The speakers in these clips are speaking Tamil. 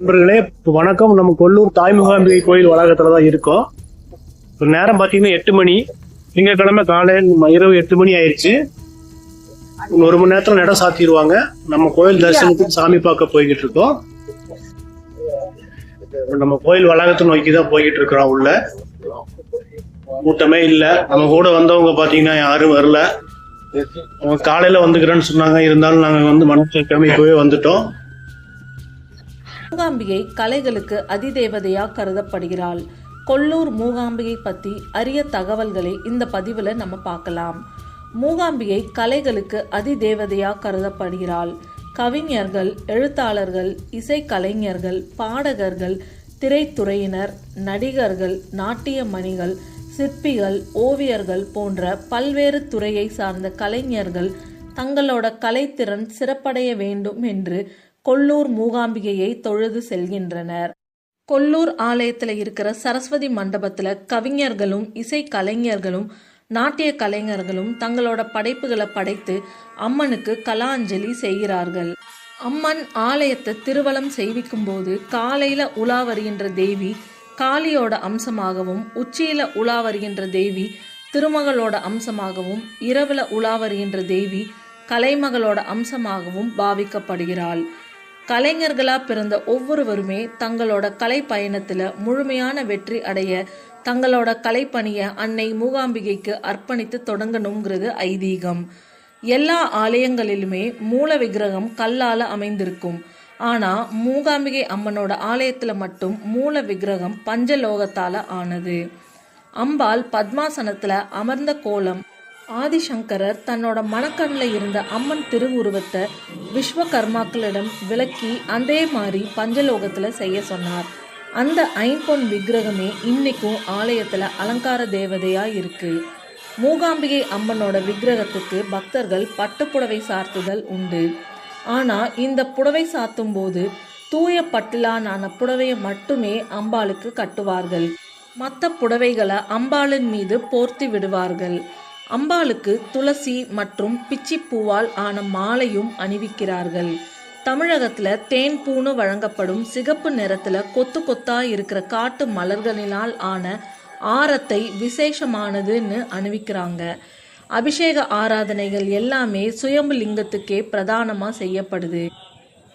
நண்பர்களே இப்போ வணக்கம். நம்ம கொல்லூர் தாய்முகாம்பிகை கோயில் வளாகத்துல தான் இருக்கோம். இப்போ நேரம் பார்த்தீங்கன்னா எட்டு மணி. திங்கட்கிழமை காலை இரவு எட்டு மணி ஆயிடுச்சு ஒரு மணி நேரத்தில் நட சாத்திடுவாங்க. நம்ம கோயில் தரிசனத்துக்கு சாமி பார்க்க போய்கிட்டு இருக்கோம். நம்ம கோயில் வளாகத்தை நோக்கி தான் போய்கிட்டு இருக்கிறோம் உள்ள. கூட்டமே இல்லை. நம்ம கூட வந்தவங்க பார்த்தீங்கன்னா யாரும் வரல. காலையில் வந்துக்கிறேன்னு சொன்னாங்க. இருந்தாலும் நாங்கள் வந்து மனசு இப்பவே வந்துட்டோம். மூகாம்பிகை கலைகளுக்கு அதிதேவதையாக கருதப்படுகிறாள். கொல்லூர் மூகாம்பிகை பற்றி அரிய தகவல்களை இந்த பதிவில் நம்ம பார்க்கலாம். மூகாம்பிகை கலைகளுக்கு அதிதேவதையாக கருதப்படுகிறாள். கவிஞர்கள் எழுத்தாளர்கள் இசைக்கலைஞர்கள் பாடகர்கள் திரைத்துறையினர் நடிகர்கள் நாட்டிய மணிகள் சிற்பிகள் ஓவியர்கள் போன்ற பல்வேறு துறையை சார்ந்த கலைஞர்கள் தங்களோட கலைத்திறன் சிறப்படைய வேண்டும் என்று கொல்லூர் மூகாம்பிகையை தொழுது செல்கின்றனர். கொல்லூர் ஆலயத்தில் இருக்கிற சரஸ்வதி மண்டபத்தில் கவிஞர்களும் இசை கலைஞர்களும் நாட்டிய கலைஞர்களும் தங்களோட படைப்புகளை படைத்து அம்மனுக்கு கலாஞ்சலி செய்கிறார்கள். அம்மன் ஆலயத்தை திருவலம் செய்விக்கும் போது காலையில உலா வருகின்ற தேவி காளியோட அம்சமாகவும் உச்சியில உலா வருகின்ற தேவி திருமகளோட அம்சமாகவும் இரவுல உலா வருகின்ற தேவி கலைமகளோட அம்சமாகவும் பாவிக்கப்படுகிறாள். கலைஞர்களா பிறந்த ஒவ்வொருவருமே தங்களோட கலை பயணத்துல முழுமையான வெற்றி அடைய தங்களோட கலைப்பணியை அன்னை மூகாம்பிகைக்கு அர்ப்பணித்து தொடங்கணுங்கிறது ஐதீகம். எல்லா ஆலயங்களிலுமே மூல விக்கிரகம் கல்லால அமைந்திருக்கும். ஆனா மூகாம்பிகை அம்மனோட ஆலயத்துல மட்டும் மூல விக்கிரகம் பஞ்சலோகத்தால ஆனது. அம்பாள் பத்மாசனத்துல அமர்ந்த கோலம் ஆதிசங்கரர் தன்னோட மனக்கண்ணில் இருந்த அம்மன் திருவுருவத்தை விஸ்வகர்மாக்களிடம் விளக்கி அதே மாதிரி பஞ்சலோகத்தில் செய்ய சொன்னார். அந்த ஐம்பொன் விக்கிரகமே இன்னைக்கும் ஆலயத்தில் அலங்கார தேவதையாக இருக்கு. மூகாம்பிகை அம்மனோட விக்கிரகத்துக்கு பக்தர்கள் பட்டுப்புடவை சார்த்துதல் உண்டு. ஆனால் இந்த புடவை சாத்தும் போது தூய பட்டிலான புடவையை மட்டுமே அம்பாளுக்கு கட்டுவார்கள். மற்ற புடவைகளை அம்பாளின் மீது போர்த்தி விடுவார்கள். அம்பாளுக்கு துளசி மற்றும் பிச்சிப்பூவால் ஆன மாலையும் அணிவிக்கிறார்கள். தமிழகத்துல தேன் பூணு வழங்கப்படும் சிகப்பு நிறத்துல கொத்து கொத்தா இருக்கிற காட்டு மலர்களினால் ஆன ஆரத்தை விசேஷமானதுன்னு அணிவிக்கிறாங்க. அபிஷேக ஆராதனைகள் எல்லாமே சுயம்பு லிங்கத்துக்கே பிரதானமா செய்யப்படுது.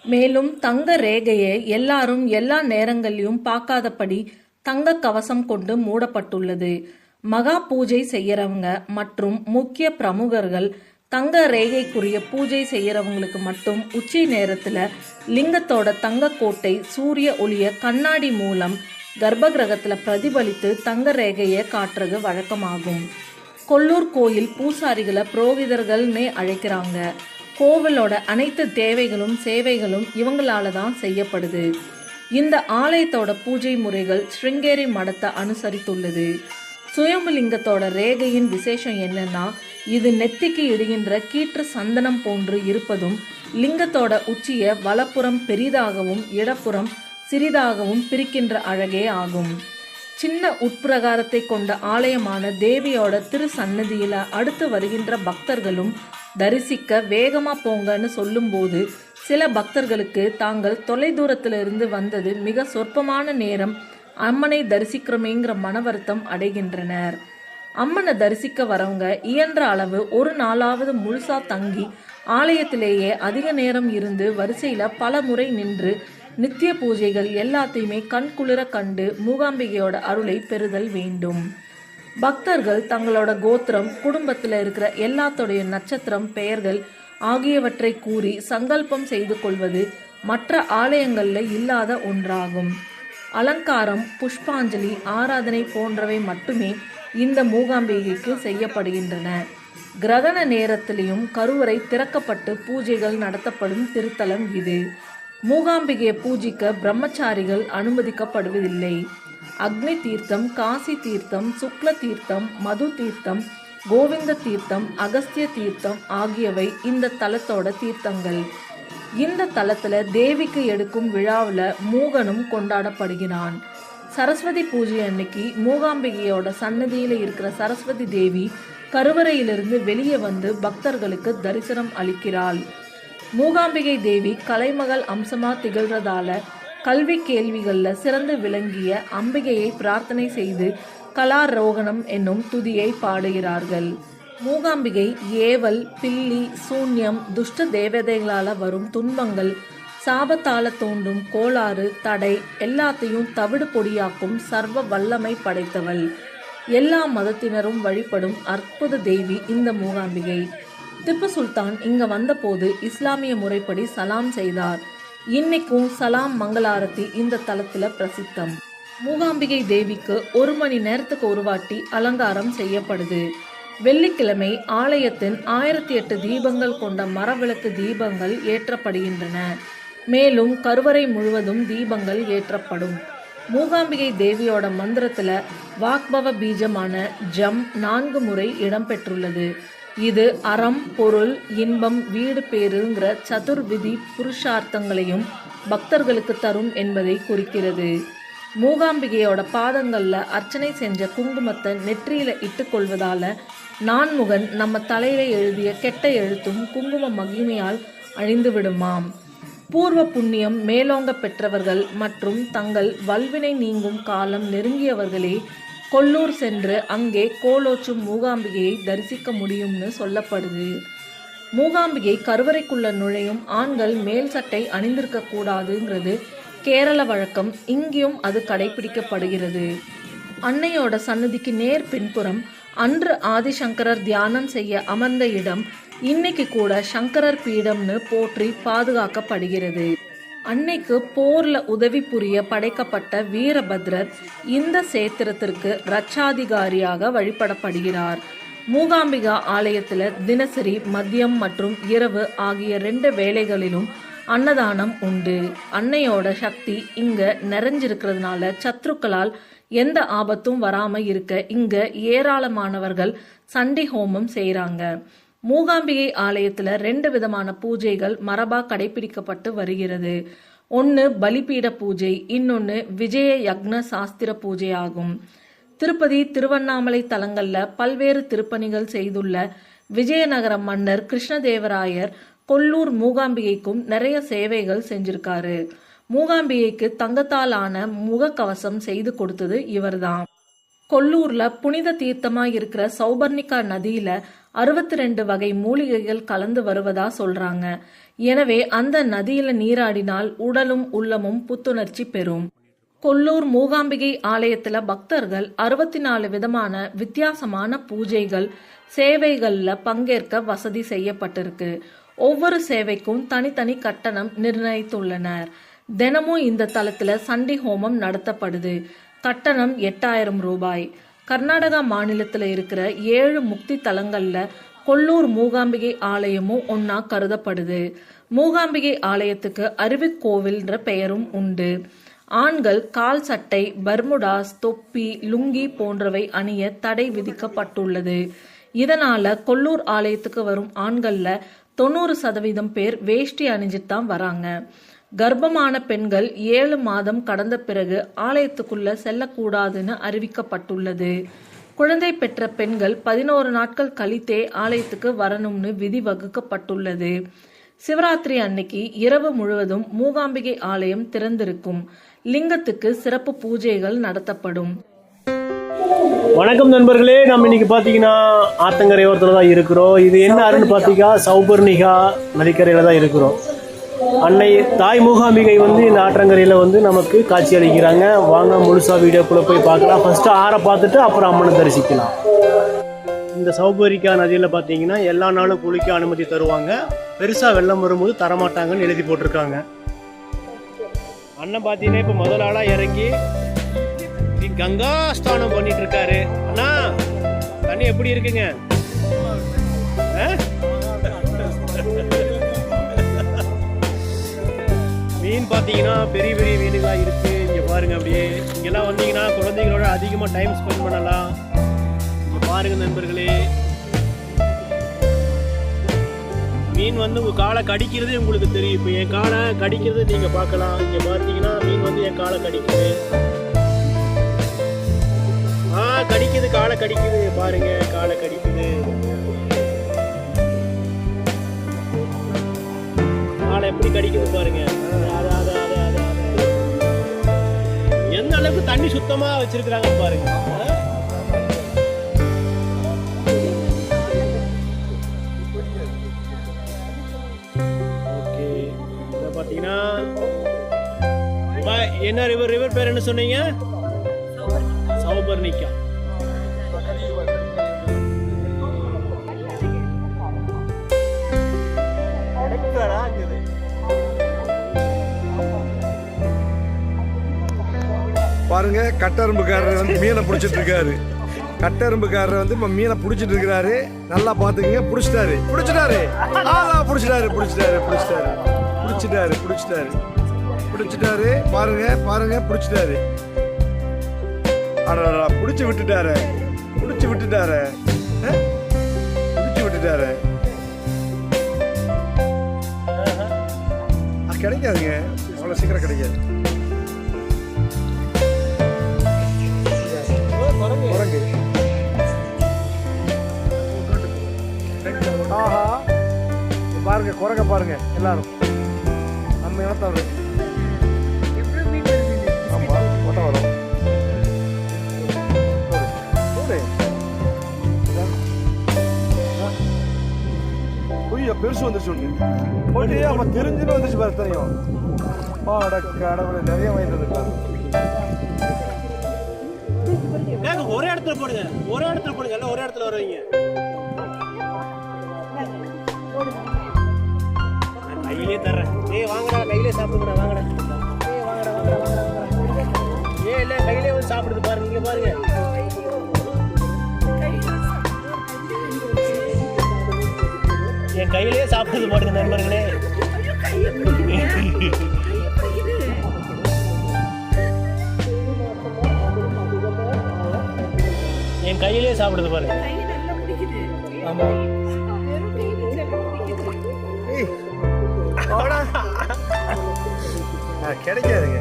மேலும் தங்க ரேகையை எல்லாரும் எல்லா நேரங்களிலும் பார்க்காதபடி தங்க கவசம் கொண்டு மூடப்பட்டுள்ளது. மகா பூஜை செய்யறவங்க மற்றும் முக்கிய பிரமுகர்கள் தங்க ரேகைக்குரிய பூஜை செய்யறவங்களுக்கு மட்டும் உச்சி நேரத்துல லிங்கத்தோட தங்க கோட்டை சூரிய ஒளிய கண்ணாடி மூலம் கர்ப்பகிரகத்துல பிரதிபலித்து தங்க ரேகையை காட்டுறது வழக்கமாகும். கொல்லூர் கோயில் பூசாரிகளை புரோகிதர்கள்னே அழைக்கிறாங்க. கோவிலோட அனைத்து தேவைகளும் சேவைகளும் இவங்களால தான் செய்யப்படுது. இந்த ஆலயத்தோட பூஜை முறைகள் ஸ்ருங்கேரி மடத்தை அனுசரித்துள்ளது. சுயம்புலிங்கத்தோட ரேகையின் விசேஷம் என்னன்னா இது நெத்திக்கு இடுகின்ற கீற்று சந்தனம் போன்று இருப்பதும் லிங்கத்தோட உச்சிய வலப்புறம் பெரிதாகவும் இடப்புறம் சிறிதாகவும் பிரிக்கின்ற அழகே ஆகும். சின்ன உட்பிரகாரத்தை கொண்ட ஆலயமான தேவியோட திரு சன்னதியில அடுத்து வருகின்ற பக்தர்களும் தரிசிக்க வேகமா போங்கன்னு சொல்லும்போது சில பக்தர்களுக்கு தாங்கள் தொலைதூரத்திலிருந்து வந்தது மிக சொற்பமான நேரம் அம்மனை தரிசிக்கிறோமேங்கிற மன வருத்தம் அடைகின்றனர். அம்மனை தரிசிக்க வரவங்க இயன்ற அளவு ஒரு நாளாவது முழுசா தங்கி ஆலயத்திலேயே அதிக நேரம் இருந்து வரிசையில பல முறை நின்று நித்திய பூஜைகள் எல்லாத்தையுமே கண்குளிர கண்டு மூகாம்பிகையோட அருளை பெறுதல் வேண்டும். பக்தர்கள் தங்களோட கோத்திரம் குடும்பத்தில் இருக்கிற எல்லாத்தோடைய நட்சத்திரம் பெயர்கள் ஆகியவற்றை கூறி சங்கல்பம் செய்து கொள்வது மற்ற ஆலயங்களில் இல்லாத ஒன்றாகும். அலங்காரம் புஷ்பாஞ்சலி ஆராதனை போன்றவை மட்டுமே இந்த மூகாம்பிகைக்கு செய்யப்படுகின்றன. கிரகண நேரத்திலையும் கருவறை திறக்கப்பட்டு பூஜைகள் நடத்தப்படும் திருத்தலம் இது. மூகாம்பிகையை பூஜிக்க பிரம்மச்சாரிகள் அனுமதிக்கப்படுவதில்லை. அக்னி தீர்த்தம் காசி தீர்த்தம் சுக்ல தீர்த்தம் மது தீர்த்தம் கோவிந்த தீர்த்தம் அகஸ்திய தீர்த்தம் ஆகியவை இந்த தலத்தோட தீர்த்தங்கள். இந்த தலத்துல தேவிக்கு எடுக்கும் விழாவில் மூகனும் கொண்டாடப்படுகிறான். சரஸ்வதி பூஜை அன்னைக்கு மூகாம்பிகையோட சன்னதியில் இருக்கிற சரஸ்வதி தேவி கருவறையிலிருந்து வெளியே வந்து பக்தர்களுக்கு தரிசனம் அளிக்கிறாள். மூகாம்பிகை தேவி கலைமகள் அம்சமா திகழ்றதால கல்வி கேள்விகளில் சிறந்து விளங்கிய அம்பிகையை பிரார்த்தனை செய்து கலாரோகணம் என்னும் துதியை பாடுகிறார்கள். மூகாம்பிகை ஏவல் பில்லி சூன்யம் துஷ்ட தேவதைகளால் வரும் துன்பங்கள் சாபத்தால தோண்டும் கோளாறு தடை எல்லாத்தையும் தவிடு பொடியாக்கும் சர்வ வல்லமை படைத்தவள். எல்லா மதத்தினரும் வழிபடும் அற்புத தேவி இந்த மூகாம்பிகை. திப்பு சுல்தான் இங்க வந்தபோது இஸ்லாமிய முறைப்படி சலாம் செய்தார். இன்னைக்கும் சலாம் மங்களாரத்தி இந்த தலத்துல பிரசித்தம். மூகாம்பிகை தேவிக்கு ஒரு மணி நேரத்துக்கு ஒரு வாட்டி அலங்காரம் செய்யப்படுது. வெள்ளிக்கிழமை ஆலயத்தின் ஆயிரத்தி எட்டு தீபங்கள் கொண்ட மரவிளக்கு தீபங்கள் ஏற்றப்படுகின்றன. மேலும் கருவறை முழுவதும் தீபங்கள் ஏற்றப்படும். மூகாம்பிகை தேவியோட மந்திரத்துல வாக்பவ பீஜமான ஜம் நான்கு முறை இடம்பெற்றுள்ளது. இது அறம் பொருள் இன்பம் வீடு பேருங்கிற சதுர்விதி புருஷார்த்தங்களையும் பக்தர்களுக்கு தரும் என்பதை குறிக்கிறது. மூகாம்பிகையோட பாதங்களில் அர்ச்சனை செஞ்ச குங்குமத்தை நெற்றியில இட்டுக்கொள்வதால் நான்முகன் நம்ம தலையில எழுதிய கெட்ட எழுத்தும் குங்கும மகிமையால் அழிந்து விடுமாம் பூர்வ புண்ணியம் மேலோங்க பெற்றவர்கள் மற்றும் தங்கள் வல்வினை நீங்கும் காலம் நெருங்கியவர்களே கொல்லூர் சென்று அங்கே கோலோச்சும் மூகாம்பிகையை தரிசிக்க முடியும்னு சொல்லப்படுது. மூகாம்பிகை கருவறைக்குள்ள நுழையும் ஆண்கள் மேல் சட்டை அணிந்திருக்க கூடாதுங்கிறது கேரள வழக்கம். இங்கேயும் அது கடைபிடிக்கப்படுகிறது. அன்னையோட சன்னதிக்கு நேர் பின்புறம் அன்று ஆதிசங்கரர் தியானம் செய்ய அமர்ந்த இடம் இன்னைக்கு கூட சங்கரர் பீடம்னு போற்றி பாதுகாக்கப்படுகிறது. அன்னைக்கு போர்ல உதவி புரிய படைக்கப்பட்ட வீரபத்ரர் இந்த சேத்திரத்திற்கு ரட்சாதிகாரியாக வழிபடப்படுகிறார். மூகாம்பிகா ஆலயத்துல தினசரி மதியம் மற்றும் இரவு ஆகிய ரெண்டு வேளைகளிலும் அன்னதானம் உண்டு. அன்னையோட சக்தி இங்க நிறைஞ்சிருக்கிறதுனால சத்ருக்களால் எந்த ஆபத்தும் வராம இருக்க இங்க ஏராளமானவர்கள் சண்டி ஹோமம் செய்யறாங்க மூகாம்பிகை ஆலயத்துல ரெண்டு விதமான பூஜைகள் மரபா கடைபிடிக்கப்பட்டு வருகிறது. ஒன்னு பலிபீட பூஜை இன்னொன்னு விஜய யக்ன சாஸ்திர பூஜை ஆகும். திருப்பதி திருவண்ணாமலை தலங்கள்ல பல்வேறு திருப்பணிகள் செய்துள்ள விஜயநகர மன்னர் கிருஷ்ணதேவராயர் கொல்லூர் மூகாம்பிகைக்கும் நிறைய சேவைகள் செஞ்சிருக்காரு. மூகாம்பிகைக்கு தங்கத்தால் ஆன முகக்கவசம் செய்து கொடுத்தது இவர்தான். கொல்லூர்ல புனித தீர்த்தமா இருக்கிற சௌபர்ணிகா நதியில அறுபத்தி ரெண்டு வகை மூலிகைகள் கலந்து வருவதா சொல்றாங்க. எனவே அந்த நதியில நீராடினால் உடலும் உள்ளமும் புத்துணர்ச்சி பெறும். கொல்லூர் மூகாம்பிகை ஆலயத்துல பக்தர்கள் அறுபத்தி நாலு விதமான வித்தியாசமான பூஜைகள் சேவைகள்ல பங்கேற்க வசதி செய்யப்பட்டிருக்கு. ஒவ்வொரு சேவைக்கும் தனித்தனி கட்டணம் நிர்ணயித்துள்ளனர். தினமும் இந்த தலத்துல சண்டி ஹோமம் நடத்தப்படுது. கட்டணம் எட்டாயிரம் ரூபாய். கர்நாடகா மாநிலத்துல இருக்கிற ஏழு முக்தி தலங்கள்ல கொல்லூர் மூகாம்பிகை ஆலயமும் ஒன்னா கருதப்படுது. மூகாம்பிகை ஆலயத்துக்கு அருவிக்கோவில்ன்ற பெயரும் உண்டு. ஆண்கள் கால் சட்டை பர்முடாஸ் தொப்பி லுங்கி போன்றவை அணிய தடை விதிக்கப்பட்டுள்ளது. இதனால கொல்லூர் ஆலயத்துக்கு வரும் ஆண்கள்ல தொண்ணூறு சதவீதம் பேர் வேஷ்டி அணிஞ்சிட்டு தான் வராங்க. கர்ப்பமான பெண்கள் ஏழு மாதம் கடந்த பிறகு ஆலயத்துக்குள்ள செல்லக்கூடாதுன்னு அறிவிக்கப்பட்டுள்ளது. குழந்தை பெற்ற பெண்கள் பதினோரு நாட்கள் கழித்தே ஆலயத்துக்கு வரணும்னு விதி வகுக்கப்பட்டுள்ளது. சிவராத்திரி அன்னைக்கு இரவு முழுவதும் மூகாம்பிகை ஆலயம் திறந்திருக்கும். லிங்கத்துக்கு சிறப்பு பூஜைகள் நடத்தப்படும். வணக்கம் நண்பர்களே நம்ம இன்னைக்கு பார்த்தீங்கன்னா ஆத்தங்கரை ஓரத்தில் தான் இருக்கிறோம். இது என்ன அருன்னு பார்த்தீங்கன்னா சௌபர்ணிகா நதிக்கரையில் தான் இருக்கிறோம். அன்னை தாய் மூகாம்பிகை வந்து இந்த ஆற்றங்கரையில் வந்து நமக்கு காட்சி அளிக்கிறாங்க. வாங்க முழுசா வீடியோக்குள்ளே போய் பார்க்கலாம். ஃபஸ்ட்டு ஆறை பார்த்துட்டு அப்புறம் அம்மனை தரிசிக்கலாம். இந்த சௌபரிக்கா நதியில் பார்த்தீங்கன்னா எல்லா நாளும் குளிக்க அனுமதி தருவாங்க. பெருசாக வெள்ளம் வரும்போது தரமாட்டாங்கன்னு எழுதி போட்டிருக்காங்க. அண்ணன் பார்த்தீங்கன்னா இப்போ முதல் ஆளாக இறங்கி கங்கா ஸ்தானம் பண்ணிட்டு இருக்காரு. அண்ணா தண்ணி எப்படி இருக்குங்க? மீன் பார்த்தீங்கன்னா பெரிய பெரிய மீனுகளாக இருக்கு. இங்கே பாருங்க அப்படியே. இங்கெல்லாம் வந்தீங்கன்னா குழந்தைங்களோட அதிகமாக டைம் ஸ்பெண்ட் பண்ணலாம். இங்கே பாருங்க நண்பர்களே. மீன் வந்து உங்கள் காலை கடிக்கிறது உங்களுக்கு தெரியும். இப்போ என் காலை கடிக்கிறது நீங்கள் பார்க்கலாம். இங்கே பார்த்தீங்கன்னா மீன் வந்து என் காலை கடிக்குது. ஆ கடிக்குது காலை கடிக்குது. பாருங்க காலை கடிக்குது. காலை எப்படி கடிக்குது பாருங்க. எவ்வளவு தண்ணி சுத்தமாக வச்சிருக்கிறாங்க பாருங்க. ஓகே. இதை பார்த்தீங்கன்னா என்ன ரிவர் ரிவர் பேர் என்ன சொன்னீங்க? சௌபர்ணிக்கா. பாருங்க கட்டரும்புக்காரர் வந்து மீனை பிடிச்சிட்டு இருக்காரு. கட்டரும்புக்காரர் வந்து இப்ப மீனை பிடிச்சிட்டு இருக்கிறாரு. நல்லா பாத்துக்கங்க பிடிச்சிட்டாரு. பிடிச்சிட்டாரு. ஆ பிடிச்சிட்டாரு பிடிச்சிட்டாரு பிடிச்சிட்டாரு. பிடிச்சிட்டாரு பிடிச்சிட்டாரு. பிடிச்சிட்டாரு. பாருங்க பாருங்க பிடிச்சிட்டாரு. அடடா பிடிச்சி விட்டுட்டாரு. பிடிச்சி விட்டுட்டாரு. பிடிச்சி விட்டுட்டாரு. கிடைக்காதுங்க. அவ்வளோ சீக்கிரம் கிடைக்காது. ஆஹா. பாருங்க குரங்க பாருங்க எல்லாரும். நம்ம இனத்தவர் ஆமா கொட்டை வரும். ஐயோ பெருசு வந்துருச்சு ஒன்று போட்டு அவன் தெரிஞ்சுன்னு வந்துச்சு பாரு தெரியும் பாட கடவுளை நிறைய வாங்கிட்டு வந்துருக்காரு ஏங்க, ஒரே இடத்துல போடுங்க. ஒரே இடத்துல போடுங்க. எல்லாம் ஒரே இடத்துல வருவீங்க. கையிலே தர்றேன். ஏய் வாங்கடா கையிலே சாப்பிடுங்கடா வாங்கடா. ஏய் வாங்கடா வாங்கடா வாங்கடா ஏய் இல்ல கையிலே வந்து சாப்பிடுது பாருங்க இங்க பாருங்க. என் கையிலேயே சாப்பிடுது பாருங்க நண்பர்களே. என் கையிலேயே சாப்பிடுது பாருங்க. ஆமா. கிடைக்காதுங்க.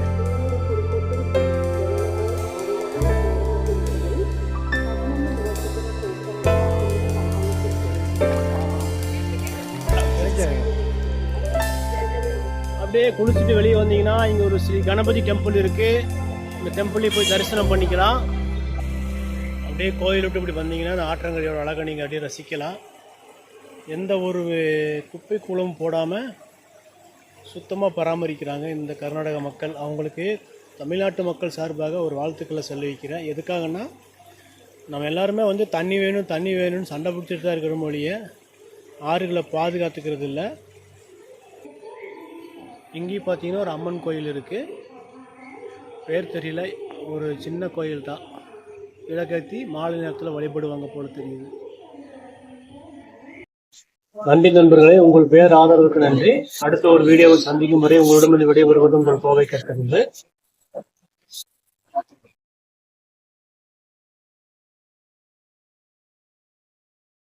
கிடைக்காதுங்க. அப்படியே குளிச்சுட்டு வெளியே வந்தீங்கன்னா இங்கே ஒரு ஸ்ரீ கணபதி டெம்பிள் இருக்குது இந்த டெம்பிளையும் போய் தரிசனம் பண்ணிக்கலாம். அப்படியே கோயில் விட்டு இப்படி வந்தீங்கன்னா அந்த ஆற்றங்கரையோட அழகை நீங்கள் அப்படியே ரசிக்கலாம். எந்த ஒரு குப்பை கூலமும் போடாமல் சுத்தமாக பராமரிக்கிறாங்க இந்த கர்நாடக மக்கள். அவங்களுக்கு தமிழ்நாட்டு மக்கள் சார்பாக ஒரு வாழ்த்துக்களை செலவிக்கிறேன் எதுக்காகன்னா நம்ம எல்லாருமே வந்து தண்ணி வேணும் தண்ணி வேணும்னு சண்டை பிடிச்சிட்டு தான் இருக்கிற மொழிய ஆறுகளை பாதுகாத்துக்கிறது இல்லை. இங்கேயும் பார்த்தீங்கன்னா ஒரு அம்மன் கோயில் இருக்குது பேர் தெரியல ஒரு சின்ன கோயில் தான் விளக்கேற்றி மாலை நேரத்தில் வழிபடுவாங்க போல தெரியுது. நன்றி நண்பர்களே உங்கள் பேர் ஆதரவுக்கு நன்றி. அடுத்த ஒரு வீடியோவை சந்திக்கும் வரை உங்களிடமிருந்து விடைபெறுவதும் நான் கோவை கேட்கிறது